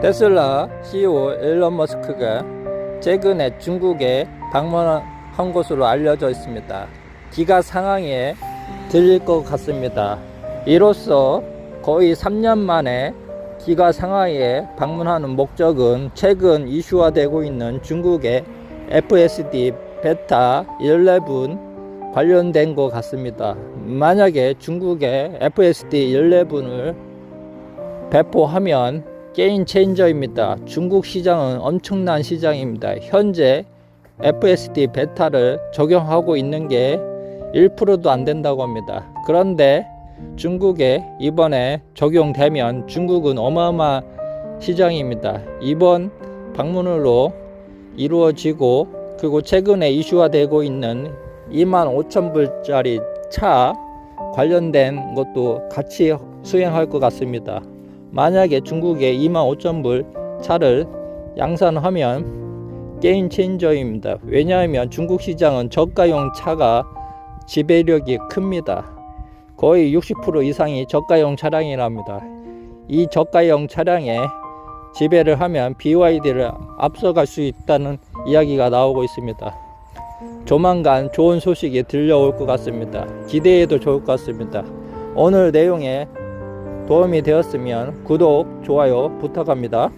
테슬라 CEO 일론 머스크가 최근에 중국에 방문한 것으로 알려져 있습니다. 기가 상황에 들릴 것 같습니다. 이로써 거의 3년 만에 기가 상하이에 방문하는 목적은 최근 이슈화되고 있는 중국의 FSD 베타 11 관련된 것 같습니다. 만약에 중국의 FSD 11을 배포하면 게임 체인저입니다. 중국 시장은 엄청난 시장입니다. 현재 FSD 베타를 적용하고 있는 게 1%도 안 된다고 합니다. 그런데 중국에 이번에 적용되면 중국은 어마어마 시장입니다. 이번 방문으로 이루어지고 그리고 최근에 이슈화되고 있는 2만 5천 불짜리 차 관련된 것도 같이 수행할 것 같습니다. 만약에 중국에 2만 5천 불 차를 양산하면 게임 체인저입니다. 왜냐하면 중국 시장은 저가용 차가 지배력이 큽니다. 거의 60% 이상이 저가용 차량이랍니다. 이 저가용 차량에 지배를 하면 BYD를 앞서갈 수 있다는 이야기가 나오고 있습니다. 조만간 좋은 소식이 들려올 것 같습니다. 기대해도 좋을 것 같습니다. 오늘 내용에 도움이 되었으면 구독, 좋아요 부탁합니다.